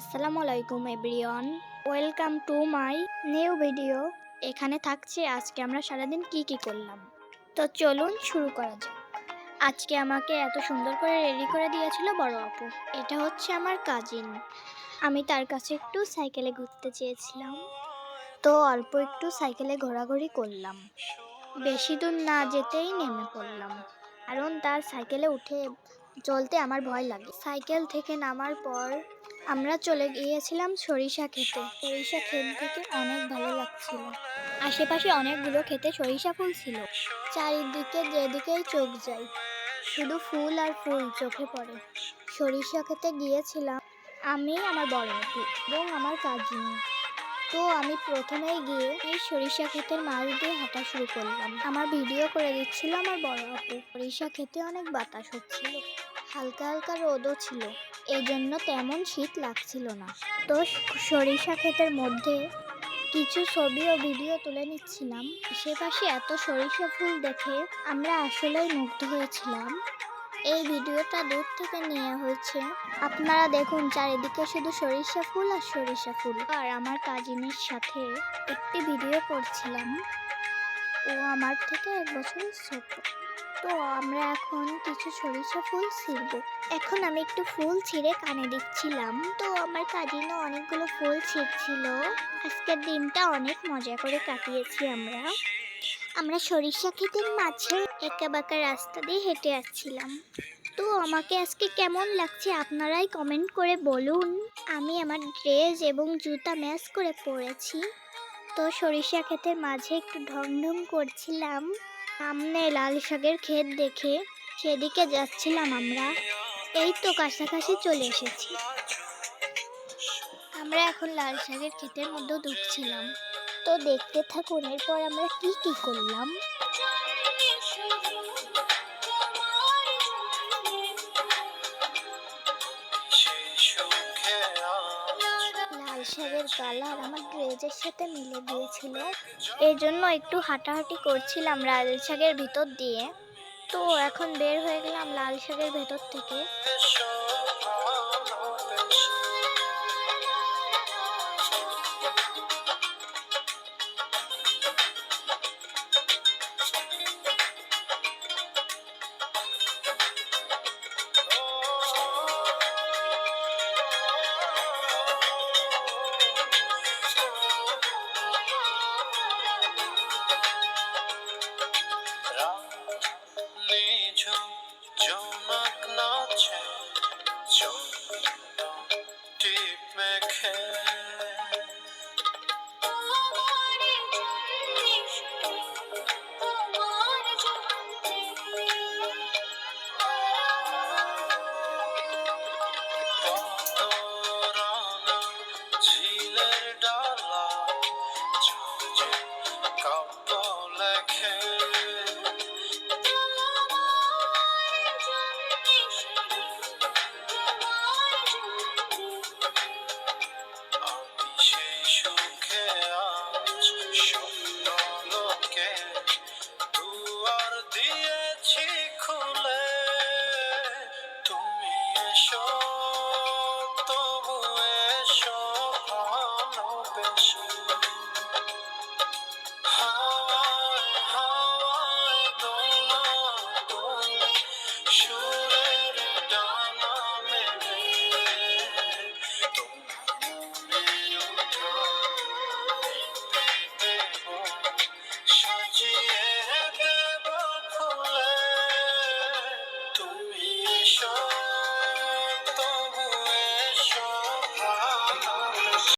আসসালামু আলাইকুম, everyone. Welcome to my new video. এখানে থাকছে, আজকে আমরা সারাদিন কি কি করলাম? তো চলুন শুরু করা যাক। আজকে আমাকে এত সুন্দর করে রেডি করে দিয়েছিল বড় আপু। এটা হচ্ছে আমার কাজিন। আমি তার কাছে একটু সাইকেলে ঘুরতে চেয়েছিলাম। তো অল্প একটু সাইকেলে ঘোরাঘুরি করলাম। বেশি দূর না যেতেই নেমে পড়লাম। কারণ তার সাইকেলে উঠে চলতে আমার ভয় লাগে। সাইকেল থেকে নামার পর আমরা চলে গিয়েছিলাম সরিষা খেতে। সরিষা ক্ষেত থেকে অনেক ভালো লাগছিল। আশেপাশে অনেকগুলো খেতে সরিষা ফুল ছিল। চারিদিকে যেদিকেই চোখ যায়, শুধু ফুল আর ফুল চোখে পড়ে। সরিষা খেতে গিয়েছিলাম আমি, আমার বড় এবং আমার কাজিন। তো আমি প্রথমেই গিয়ে এই সরিষা ক্ষেতের মাছ দিয়ে হাঁটা শুরু করলাম। আমার ভিডিও করে দিচ্ছিল আমার বড় আপু সরিষা খেতে অনেক বাতাস হচ্ছিল। হালকা হালকা রোদও ছিল। এই জন্য তেমন শীত লাগছিল না। তো সরিষা ক্ষেতের মধ্যে কিছু ছবি ও ভিডিও তুলে নিচ্ছিলাম। আশেপাশে এত সরিষা ফুল দেখে আমরা আসলেই মুগ্ধ হয়েছিলাম। এই ভিডিওটা দূর থেকে নেওয়া হয়েছে। আপনারা দেখুন চারিদিকে শুধু সরিষা ফুল আর সরিষা ফুল। আর আমার কাজিনের সাথে একটি ভিডিও করছিলাম। ও আমার থেকে এক বছরের ছোট। তো আমরা এখন কিছু সরিষা ফুল ছিঁড়ব। এখন আমি একটু ফুল ছিঁড়ে কানে দিচ্ছিলাম। তো আমার কাজিনও অনেকগুলো ফুল ছিঁড়ছিল। আজকের দিনটা অনেক মজা করে কাটিয়েছি আমরা। আমরা সরিষা ক্ষেতের মাঝে একা বাঁকা রাস্তা দিয়ে হেঁটে আসছিলাম। তো আমাকে আজকে কেমন লাগছে আপনারাই কমেন্ট করে বলুন। আমি আমার ড্রেস এবং জুতা ম্যাচ করে পরেছি। তো সরিষা ক্ষেতের মাঝে একটু ঢং ঢং করছিলাম। সামনে লাল শাকের ক্ষেত দেখে সেদিকে যাচ্ছিলাম আমরা। এই তো কাছাকাছি চলে এসেছি। আমরা এখন লাল শাকের ক্ষেতের মধ্যে ঢুকছিলাম তো দেখতে থাকুন, এরপর আমরা কি কি করলাম? লাল কালার আমার ড্রেসের সাথে মিলে দিয়েছিল। এই জন্য একটু হাঁটাহাঁটি করছিলাম লাল শাকের ভিতর দিয়ে। তো এখন বের হয়ে গেলাম লাল শাকের ভেতর থেকে। ঝিলের ডালা কাব্য লেখে এসো ভালোবেসে